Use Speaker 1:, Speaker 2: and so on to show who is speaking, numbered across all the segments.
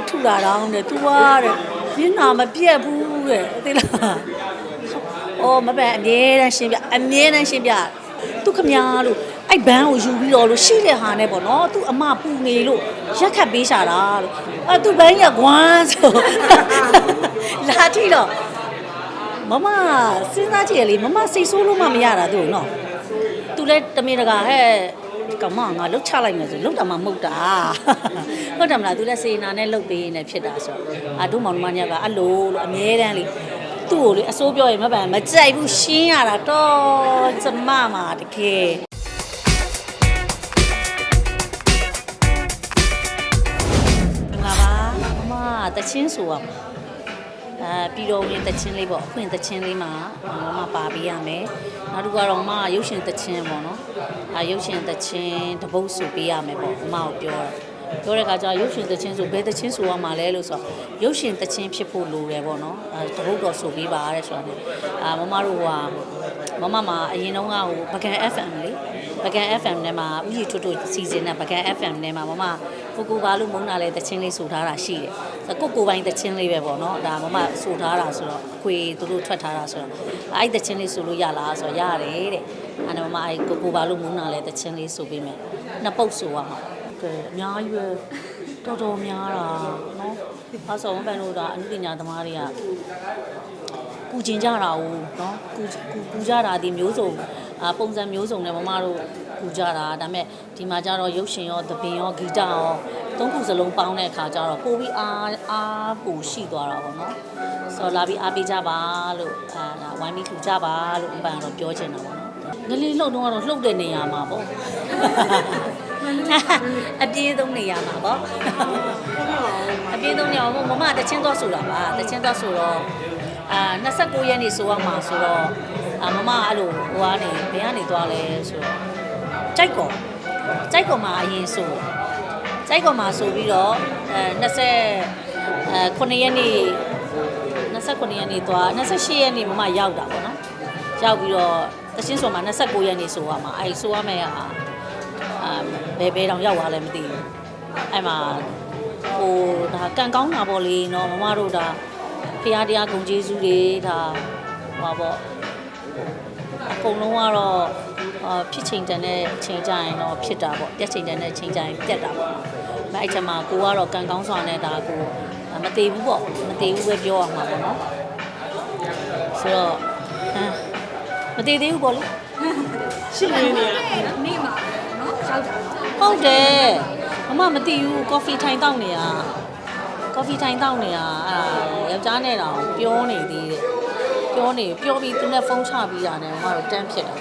Speaker 1: နဲ့ထုလာတော့တဲ့ तू ကတဲ့မျက်နှာမပြက်ဘူးတဲ့သိလားအော်မပန်အမြဲတမ်းရှင်းပြအမြဲတမ်းရှင်းပြသူခမညာလို့အဲ့ဘန်းကိုယူပြီးတော့လို့ရှိတဲ့ဟာနဲ့ပေါ့နော်သူအမပူနေလို့ရက်ခတ်ပေးရှာတာလို့အဲသူဘန်းရကွမ်းဆိုလာထီတော့မမစဉ်းစားကြည့်ရလေမမစိတ်ဆိုးလို့မှမရတာသူ့နော်သူလည်းတမင်တကာဟဲ့ ကမငါလှုပ်ချလိုက်မယ်ဆိုလှုပ်တာမှမဟုတ်တာဟုတ်တယ်မလားသူလည်းစေနာနဲ့လှုပ်ပေးနေဖြစ်တာဆိုတော့အာတို့မောင်နှမညကအဲ့လိုလို့အမြဲတမ်းလေသူ့ကိုလေအစိုးပြောရင်မပန်မကြိုက်ဘူးရှင်းရတာတော့ကျမမှာတကယ်ငါပါမမတချင်းဆိုရမှာ အဲပြီးတော့ဝင်တချင်းလေးပေါ့အခွင့်တချင်းလေးမှာမမပါပေးရမယ်နောက်တစ်ခုကတော့မရုပ်ရှင်တချင်းပေါ့နော်အဲရုပ်ရှင်တချင်းတပုတ်ဆိုပေးရမယ်ပေါ့မမကိုပြောတာပြောတဲ့အခါကျတော့ရုပ်ရှင်တချင်းဆိုဘယ်တချင်းဆိုရမှာလဲလို့ဆိုတော့ရုပ်ရှင်တချင်းဖြစ်ဖို့လိုတယ်ပေါ့နော်အဲတပုတ်တော့ဆိုပေးပါတဲ့ဆိုတော့အာမမတို့ဟိုဟာမမမှာအရင်တုန်းကဟိုပကံ FM လေပကံ FM ထဲမှာဥယျာဉ်ထွတ်ထွတ်စီစဉ်တဲ့ပကံ FM ထဲမှာမမကိုကိုပါလို့မုန်းတာလဲတချင်းလေးဆိုထားတာရှိတယ် ဆိုတော့ကိုကိုပိုင်းတချင်းလေးပဲပေါ့နော်ဒါမမဆိုထားတာဆိုတော့အခွေသူတို့ထွက်ထားတာဆိုတော့အဲ့တချင်းလေးဆိုလို့ရလားဆိုတော့ရတယ်တဲ့အဲ့ဒါမမအဲ့ကိုကိုပါလို့မုန်းတာလဲတချင်းလေးဆိုပေးမယ်နှစ်ပုတ်ဆိုရမှာကဲအများကြီးပဲတော်တော်များတာနော်အဲဆိုမပန်လို့ဒါအနုပညာသမားတွေကကူကျင်ကြတာ ਉਹ နော်ကူကူကူကြတာဒီမျိုးစုံအာပုံစံမျိုးစုံနဲ့မမတို့ကူကြတာဒါပေမဲ့ဒီမှာကျတော့ရုပ်ရှင်ရောသပင်ရောဂီတရော သုံးခုစလုံးပေါင်းတဲ့အခါကျတော့ပိုပြီးအားအားပူရှိသွားတာပေါ့နော်ဆိုတော့လာပြီးအားပေးကြပါလို့အာဒါဝိုင်းပြီးထူကြပါလို့အပန်တော့ပြောချင်တာပေါ့နော်ငလေးလှုပ်တော့ကတော့လှုပ်တဲ့နေရာမှာပေါ့အပြေးဆုံးနေရာမှာပေါ့အပြေးဆုံးနေရာမှာမမတချင်းတော့ဆိုတာပါတချင်းတော့ဆိုတော့အာ29ရက်နေ့ဆိုရမှာဆိုတော့အာမမအဲ့လိုဟိုကနေဘယ်ကနေသွားလဲဆိုတော့ကြိုက်ကောကြိုက်ကောမှာအရင်ဆို ကြိုက်ကောမှာဆိုပြီးတော့အဲ20အဲ9ရက်နေ့29ရက်နေ့သွား28ရက်နေ့မမရောက်တာပေါ့နော်ရောက်ပြီးတော့တချင်းဆိုမှာ29ရက်နေ့ဆိုရမှာအဲ့ဆိုရမယ့်ဟာအာဘယ်ဘယ်တောင်ရောက်သွားလဲမသိဘူးအဲ့မှာဟိုဒါကန်ကောင်းတာပေါ့လေနော်မမတို့ဒါဖရာတရားဂုံကျေးဇူးတွေဒါဟိုပါပေါ့အကုန်လုံးကတော့အာဖြစ်ချိန်တန်တဲ့အချိန်ကြရင်တော့ဖြစ်တာပေါ့ပြက်ချိန်တန်တဲ့အချိန်ကြရင်ပြက်တာပေါ့မ အဲ့ချက်မှာကိုကတော့ကန်ကောင်းစွာနဲ့ဒါကိုမသေးဘူးပေါ့မသေးဘူးပဲပြောရမှာပေါ့နော်ဆိုတော့ဟမ်မသေးသေးဘူးပေါ့လေ
Speaker 2: ရှင်းနေနေရ
Speaker 3: နေ့မှာနော်ရောက်တာပါ
Speaker 1: ဟုတ်တယ်မမမသိဘူးကော်ဖီထိုင်တောက်နေတာကော်ဖီထိုင်တောက်နေတာအဲ့ဒါယောက်ျားနဲ့တောင်ပြောနေသေးတယ်ပြောနေပြောပြီးသူနဲ့ဖုန်းချပြီးတာနဲ့မမတို့တန်းဖြစ်တာ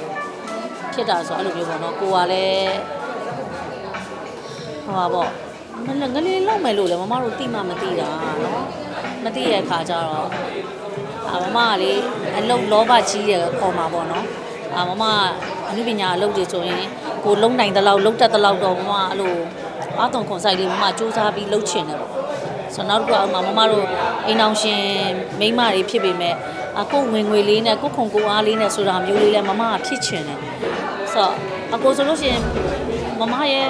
Speaker 1: ဖြစ်တာဆိုအဲ့လိုမျိုးပေါ့နော်ကိုကလည်းဟောပါပေါ့ မလငလေးလောက်မယ်လို့လည်းမမတို့တိမှမသိတာနော်မသိရဲ့အခါကျတော့အာမမကလေအလုံးလောဘကြီးတယ်ခေါ်မှာပေါ့နော်အာမမအနုပညာအလုပ်တွေဆိုရင်ကိုလုံနိုင်တဲ့လောက်လုံတတ်တဲ့လောက်တော့မမအဲ့လိုအားသွန်ခွန်ဆိုင်လေးမမစူးစမ်းပြီးလှုပ်ချင်တယ်ပေါ့ဆိုတော့နောက်တစ်ခုအောင်မမတို့အိမ်အောင်ရှင်မိန်းမတွေဖြစ်ပေမဲ့အကိုဝင်ငွေလေးနဲ့ကိုခုံကိုအားလေးနဲ့ဆိုတာမျိုးလေးလဲမမကဖြစ်ချင်တယ်ဆိုတော့အကိုဆိုလို့ရှိရင်မမရဲ့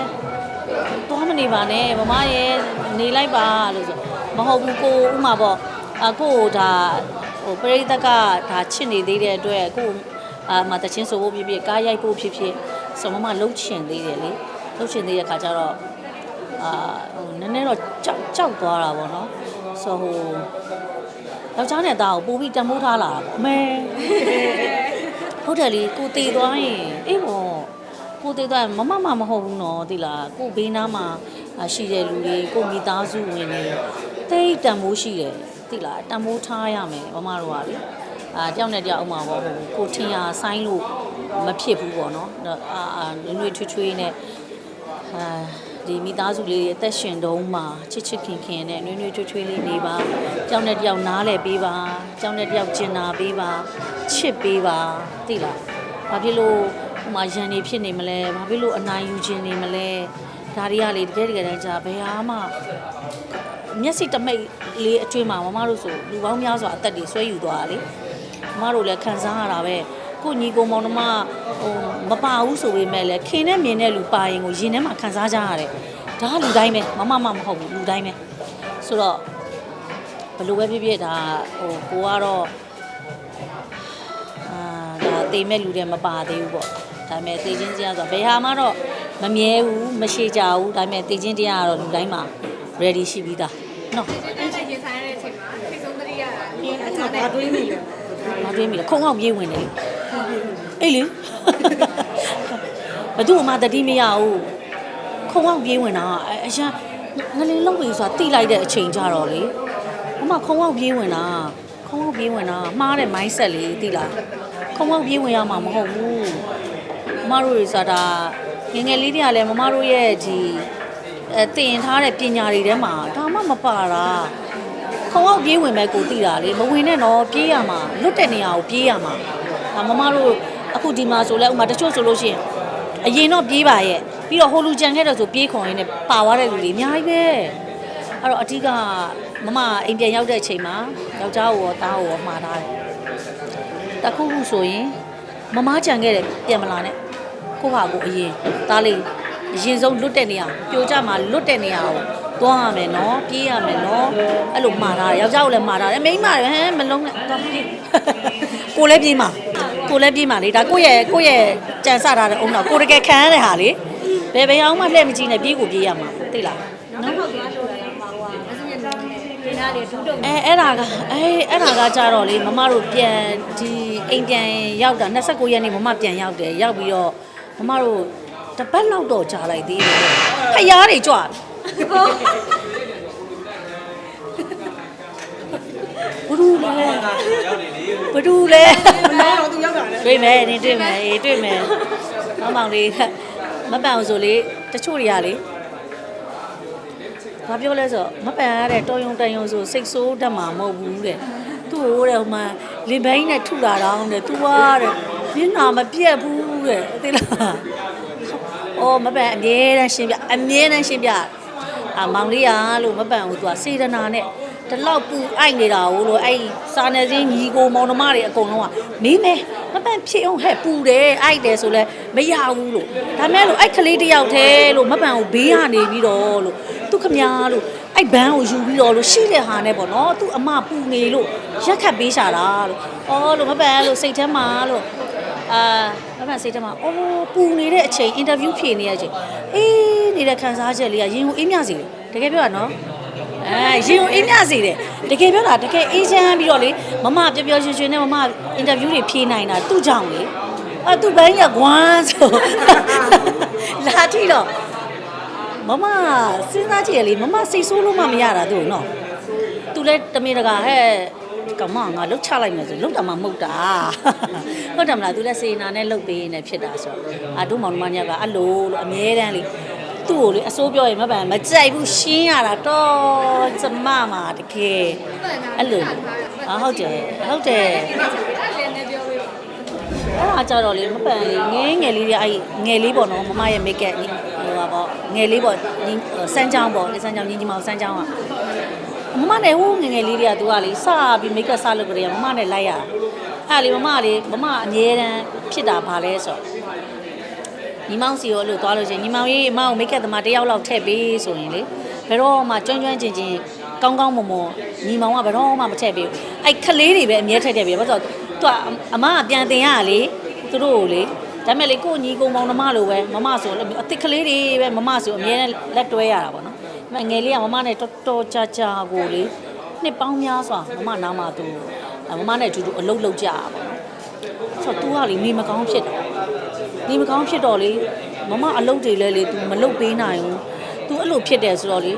Speaker 1: သွားမနေပါနဲ့မမရဲ့နေလိုက်ပါလို့ဆိုမဟုတ်ဘူးကိုဥမာပေါ့အကိုကိုဒါဟိုပရိသတ်ကဒါချစ်နေသေးတဲ့အတွက်ကိုအာမတချင်းဆိုဖို့ဖြစ်ဖြစ်ကားရိုက်ဖို့ဖြစ်ဖြစ်ဆိုမမလှုပ်ချင်သေးတယ်လေလှုပ်ချင်သေးတဲ့ခါကျတော့အာဟိုနည်းနည်းတော့ကြောက်ကြောက်သွားတာပေါ့နော်ဆိုဟိုယောက်ျားနဲ့သားကိုပို့ပြီးတမိုးထားလာတာပေါ့အမေဟုတ်တယ်လေကိုတည်သွားရင်အေးပေါ့ ကိုသေးတော့မမမမဟုတ်ဘူးနော်သိလားကိုဘေးနားမှာအာရှိတဲ့လူတွေကိုမိသားစုဝင်နေတိတ်တန်မိုးရှိတယ်သိလားတန်မိုးထားရမယ်မမတို့ကလေအာတယောက်နဲ့တယောက်အုံမှာပေါ့ဟိုကိုထင်ရဆိုင်လို့မဖြစ်ဘူးပေါ့နော်အာအာနွေ့နွေ့ထွေးထွေးနဲ့အာဒီမိသားစုလေးတွေအသက်ရှင်တုံးမှာချစ်ချစ်ခင်ခင်နဲ့နွေ့နွေ့ထွေးထွေးလေးနေပါတယောက်နဲ့တယောက်နားလဲပေးပါတယောက်နဲ့တယောက်ကျင်နာပေးပါချစ်ပေးပါသိလားဘာဖြစ်လို့ ဟိုမှာရန်နေဖြစ်နေမလဲဘာဖြစ်လို့အနိုင်ယူခြင်းနေမလဲဒါတွေကလေတကယ်တကယ်တမ်းကြာဘယ်ဟာမှမျက်စိတမိတ်လေးအကျွေးမှာမမတို့ဆိုလူပေါင်းများစွာအသက်တွေဆွဲယူသွားတာလေမမတို့လည်းခံစားရတာပဲကိုညီကိုမောင်နှမဟိုမပါဘူးဆိုပေမဲ့လည်းခင်နဲ့မြင်တဲ့လူပါရင်ကိုရင်ထဲမှာခံစားကြရတယ်ဒါကလူတိုင်းပဲမမမမဟုတ်ဘူးလူတိုင်းပဲဆိုတော့ဘယ်လိုပဲဖြစ်ဖြစ်ဒါဟိုကိုကတော့အာဒါတေမဲ့လူတွေမပါသေးဘူးပေါ့ ဒါပေမဲ့တေချင်းတရားဆိုတော့ဘယ်ဟာမှတော့မမြဲဘူးမရှိကြဘူးဒါပေမဲ့တေချင်းတရားကတော့လူတိုင်းမှာ ready ရှိပြီးသားနော်
Speaker 3: အဲ့ဒါရင်ဆိုင်ရတဲ့အချိန်မှာထိတ်ဆုံးသတိရတာ
Speaker 2: အင်းအဲ့ဒါဘာတွေးမိလဲ
Speaker 1: မတွေးမိလားခုံအောင်ပြေးဝင်တယ်လေအေးလေဘသူ့မှတတိမရဘူးခုံအောင်ပြေးဝင်တာအအရာငလင်လောက်ပြီဆိုတာတိလိုက်တဲ့အချိန်ကြတော့လေမမခုံအောင်ပြေးဝင်တာခုံအောင်ပြေးဝင်တာမှားတဲ့ mindset လေးတိလားခုံအောင်ပြေးဝင်ရမှာမဟုတ်ဘူး မမတို့တွေဆိုတာငယ်ငယ်လေးတွေကလည်းမမတို့ရဲ့ဒီအဲတင်ထားတဲ့ပညာတွေထဲမှာဒါမှမပါတာခုံအောင်ပြေးဝင်မဲ့ကိုတိတာလေမဝင်နဲ့တော့ပြေးရမှာလွတ်တဲ့နေရာကိုပြေးရမှာဒါမမတို့အခုဒီမှာဆိုလဲဥမာတချို့ဆိုလို့ရှိရင်အရင်တော့ပြေးပါရဲ့ပြီးတော့ဟိုလူကြံခဲ့တော့ဆိုပြေးခွန်ရင်းနဲ့ပါသွားတဲ့လူတွေအများကြီးပဲအဲ့တော့အဓိကမမအိမ်ပြန်ရောက်တဲ့အချိန်မှာယောက်ျားကိုရောသားကိုရောမှားထားတယ်တခုခုဆိုရင်မမကြံခဲ့တယ်ပြန်မလာနဲ့ ကိုဟာကိုအရင်သားလေးအရင်ဆုံးလွတ်တဲ့နေရာပြိုကြမှာလွတ်တဲ့နေရာကိုသွားရမယ်နော်ပြေးရမယ်နော်အဲ့လိုမှားထားတယ်ယောက်ျားကိုလည်းမှားထားတယ်မိန်းမလည်းဟမ်မလုံးနဲ့သွားပြေးကိုလည်းပြေးမှာကိုလည်းပြေးမှာလေဒါကိုယ့်ရဲ့ကိုယ့်ရဲ့ကြံစထားတဲ့အုံတော့ကိုတကယ်ခံရတဲ့ဟာလေဘယ်ဘယ်အောင်မှလှည့်မကြည့်နဲ့ပြေးကိုပြေးရမှာသိလား
Speaker 3: နောက်တော့သွားလို့ရမှာဟိုကမစင်းနေနေနာတွေဒူးတုံ
Speaker 1: အဲအဲ့ဒါကအဲအဲ့ဒါကကြတော့လေမမတို့ပြန်ဒီအိမ်ပြန်ရောက်တာ29ရက်နေ့မမပြန်ရောက်တယ်ရောက်ပြီးတော့ မမတို့တစ်ပတ်လောက်တော့ကြာလိုက်သေးတယ်ခရားတွေကြွဘဒူလဲဘဒူလဲ
Speaker 2: မနောတော့သူရောက်တာလေ
Speaker 1: တွေ့မယ်နင်တွေ့မယ်အေးတွေ့မယ်မောင်မောင်လေးမပန်အောင်ဆိုလေတချို့တွေကလေဘာပြောလဲဆိုတော့မပန်ရတဲ့တော်ယုံတန်ယုံဆိုစိတ်ဆိုးတတ်မှာမဟုတ်ဘူးတဲ့သူ့ဟိုတဲ့ဟိုမှာလင်ဘိုင်းနဲ့ထုလာတော့တဲ့ तू ကတဲ့မျက်နှာမပြတ်ဘူး တဲ့သိလားအော်မပန်အမြဲတမ်းရှင်းပြအမြဲတမ်းရှင်းပြအာမောင်လေးရလို့မပန်ဘူး तू ကစေတနာနဲ့တလောက်ပူအိုက်နေတာဟိုလို့အဲ့စာနယ်စင်းညီကိုမောင်နှမတွေအကုန်လုံးကမင်းမဲမပန်ဖြစ်အောင်ဟဲ့ပူတယ်အိုက်တယ်ဆိုလဲမရဘူးလို့ဒါမဲ့လို့အဲ့ကလေးတယောက်တည်းလို့မပန်ကိုဘေးကနေပြီးတော့လို့သူခမညာလို့အဲ့ဘန်းကိုယူပြီးတော့လို့ရှိတဲ့ဟာနဲ့ပေါ့နော်သူအမပူနေလို့ရက်ခတ်ပေးရှာတာလို့အော်လို့မပန်လို့စိတ်ထဲမှာလို့အာ မပန်စိတ်ထဲမှာအော်ပူနေတဲ့အချိန်အင်တာဗျူးဖြေနေတဲ့အချိန်အေးနေတဲ့ခန်းစားချက်လေးကရင်ကိုအေးမြစေတယ်တကယ်ပြောရနော်အဲရင်ကိုအေးမြစေတယ်တကယ်ပြောတာတကယ်အေးချမ်းပြီးတော့လေမမပျော်ပျော်ရွှင်ရွှင်နဲ့မမအင်တာဗျူးတွေဖြေနိုင်တာသူ့ကြောင့်လေအဲသူ့ဘိုင်းကကွမ်းဆိုလာကြည့်တော့မမစဉ်းစားကြည့်ရလေမမစိတ်ဆိုးလို့မှမရတာသူ့နော်သူလည်းတမေတကာဟဲ့ ကောင်မငါလှုပ်ချလိုက်မယ်ဆိုလှုပ်တာမှမဟုတ်တာဟုတ်တယ်မလားသူလည်းစေနာနဲ့လှုပ်ပေးနေဖြစ်တာဆိုတော့အာတို့မောင်နှမညကအဲ့လိုလို့အမြဲတမ်းလေသူ့ကိုလေအစိုးပြောရင်မပန်မကြိုက်ဘူးရှင်းရတာတော့ကျမမှာတကယ်အဲ့လိုဟာဟုတ်တယ်ဟုတ်တယ်
Speaker 3: အဲ့လည်းနေပြောပြီး
Speaker 1: အဲ့ဒါကြတော့လေမပန်လေငယ်ငယ်လေးတွေအဲ့ငယ်လေးပေါ့နော်မမရဲ့ make up ဟိုပါပေါ့ငယ်လေးပေါ့ညီစမ်းချောင်းပေါ့စမ်းချောင်းညီညီမောင်စမ်းချောင်းอ่ะ မမနဲ့ဟိုငယ်ငယ်လေးတွေကသူကလေစပြီး make up စလုပ်ကြတယ်မမနဲ့လိုက်ရတာအဲ့လေမမလေမမအမြဲတမ်းဖြစ်တာဗာလဲဆိုတော့ညီမောင်စီရောလို့သွားလို့ရှိရင်ညီမောင်ရေးအမအောင်မိတ်ကပ်သမားတစ်ယောက်လောက်ထည့်ပေးဆိုရင်လေဘယ်တော့မှကျွမ်းကျွမ်းကျင်ကျင်ကောင်းကောင်းမွန်မွန်ညီမောင်ကဘယ်တော့မှမထည့်ပေးဘူးအဲ့ခလေးတွေပဲအမြဲထည့်ထည့်ပေးဘာလို့ဆိုတော့သူကအမကပြန်တင်ရလေသူတို့ကိုလေဒါမဲ့လေကိုညီကုံမောင်နှမလိုပဲမမဆိုလို့အစ်စ်ကလေးတွေပဲမမဆိုအမြဲလက်တွဲရတာပေါ့နော်ဒါပေ မဲ့ငယ်လေးကမမနဲ့တော်တော်ကြာကြာကိုလေနှစ်ပေါင်းများစွာမမနားမှာသူမမနဲ့အတူတူအလုပ်လုပ်ကြတာပေါ့နော်ဆိုတော့ तू ကလေနေမကောင်းဖြစ်တယ် နေမကောင်းဖြစ်တော့လေမမအလုပ်တွေလဲလေ तू မလုပ်ပေးနိုင်ဘူး तू အဲ့လိုဖြစ်တယ်ဆိုတော့လေ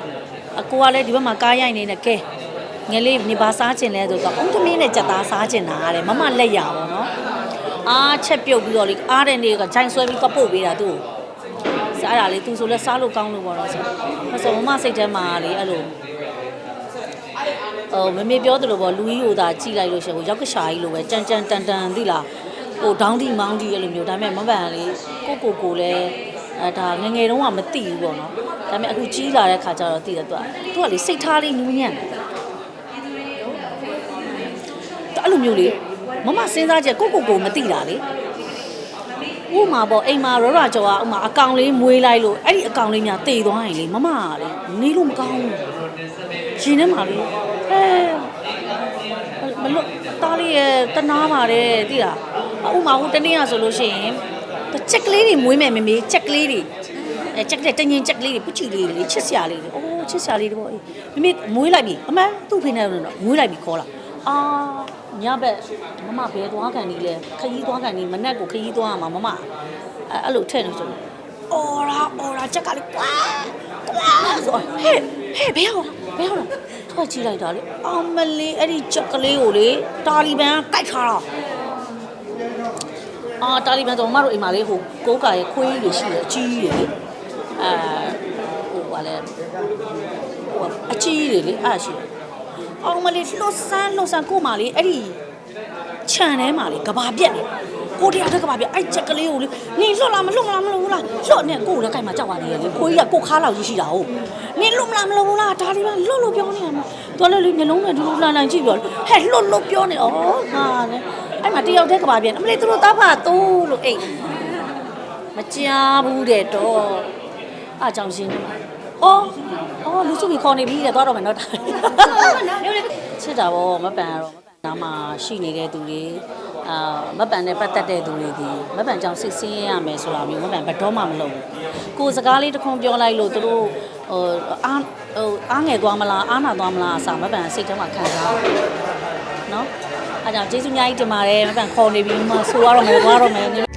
Speaker 1: အကိုကလည်းဒီဘက်မှာကားရိုက်နေနေကဲငယ်လေးနေပါစားကျင်လဲဆိုတော့အုံးသမီးနဲ့ကြက်သားစားကျင်တာတဲ့မမလက်ရပါတော့အားချက်ပြုတ်ပြီးတော့လေအားတဲ့နေကဂျိုင်ဆွဲပြီးတော့ပို့ပေးတာသူ့ကို စားရလေ तू ဆိုလဲစားလို့ကောင်းလို့ပေါ့တော့ဆိုမဆိုမမစိတ်ထဲမှာလေအဲ့လိုဟိုမမေပြောသလိုပေါ့လူကြီးဟိုသာကြည့်လိုက်လို့ရှိရင်ဟိုရောက်ကရှာကြီးလိုပဲကြမ်းကြမ်းတန်တန်သိလားဟိုဒေါင်းတီမောင်းတီအဲ့လိုမျိုးဒါပေမဲ့မပန်လေကိုကိုကိုလည်းအဲဒါငယ်ငယ်တုန်းကမသိဘူးပေါ့နော်ဒါပေမဲ့အခုကြီးလာတဲ့ခါကျတော့သိတယ်သူကသူကလေစိတ်ထားလေးနူးညံ့တယ်အဲ့လိုမျိုးလေမမစဉ်းစားချက်ကိုကိုကိုမသိတာလေ ဥမာပေါ့အိမ်မှာရောရာကျော်ကဥမာအကောင်လေးမွေးလိုက်လို့အဲ့ဒီအကောင်လေးညာတေသွားရင်လေမမကလေနေလို့မကောင်းဘူးရှင်ထဲမှာလေအဲမလို့တားလေးရဲ့တနာပါတယ်သိလားဥမာဟိုတနေ့ကဆိုလို့ရှိရင်ချက်ကလေးတွေမွေးမယ်မမေချက်ကလေးတွေအဲချက်တဲ့တငင်ချက်ကလေးတွေပူချီလေးတွေလေချစ်စရာလေးတွေအိုးချစ်စရာလေးတွေပေါ့အေးမမေမွေးလိုက်ပြီအမသူ့ဖိနေတော့မွေးလိုက်ပြီခေါ်လာ အာညဘက်မမဘဲသွားကန်ကြီးလဲခရီးသွားကန်ကြီးမနဲ့ကိုခရီးသွားရမှာမမအဲအဲ့လိုထည့်နေဆိုအော်ရာအော်ရာချက်ကလေးကွာကွာဆိုဟဲ့ဟဲ့ဘဲဟုတ်ဘဲဟုတ်ထွက်ကြည့်လိုက်တာလေအမလေးအဲ့ဒီချက်ကလေးကိုလေတာလီဘန်ကကိုက်ထားတာအာတာလီဘန်ဆိုမမတို့အိမ်မှာလေးဟိုကိုးကာရဲ့ခွေးတွေရှိတယ်အကြီးကြီးတွေလေအဲဟိုပါလဲဟိုအကြီးကြီးတွေလေအဲ့ဒါရှိတယ် အောင်မလေးလှဆန်းလှဆန်းကို့မှာလေအဲ့ဒီခြံထဲမှာလေကဘာပြက်နေကိုတယောက်တည်းကဘာပြက်အဲ့ချက်ကလေးကိုလေနင်လွတ်လားမလွတ်မလားမလွတ်ဘူးလားလွတ်နေကို့လည်းခိုင်မှာကြောက်ပါသေးတယ်လေခွေးကကို့ခါလောက်ကြီးရှိတာဟုတ်နင်လွတ်မလားမလွတ်ဘူးလားဒါလေးပဲလွတ်လို့ပြောနေရမှာတော်လည်းလေမျက်လုံးနဲ့ဒူးဒူးလှန်လှန်ကြည့်ပြောဟဲ့လွတ်လို့ပြောနေဩဟာလေအဲ့မှာတယောက်တည်းကဘာပြက်အမလေးသူတို့သားဖာတူလို့အိတ်မကြားဘူးတဲ့တော့အားကြောင့်ရှင်းနေမှာ အော်အော်လူစုပြီးခေါ်နေပြီတဲ့သွားတော့မယ်နော်တာချစ်တာဗောမပန်ရတော့မပန်နားမှာရှိနေတဲ့သူတွေအာမပန်နဲ့ပတ်သက်တဲ့သူတွေဒီမပန်ကြောင့်စိတ်ဆင်းရဲရမယ်ဆိုတာမျိုးမပန်ဘယ်တော့မှမလုပ်ဘူးကိုယ်စကားလေးတစ်ခွန်းပြောလိုက်လို့သူတို့ဟိုအားဟိုအားငယ်သွားမလားအားနာသွားမလားအစားမပန်စိတ်ထဲမှာခံစားနော်အားကြောင့်ကျေးဇူးအများကြီးတင်ပါတယ်မပန်ခေါ်နေပြီမဆိုရတော့မယ်သွားတော့မယ်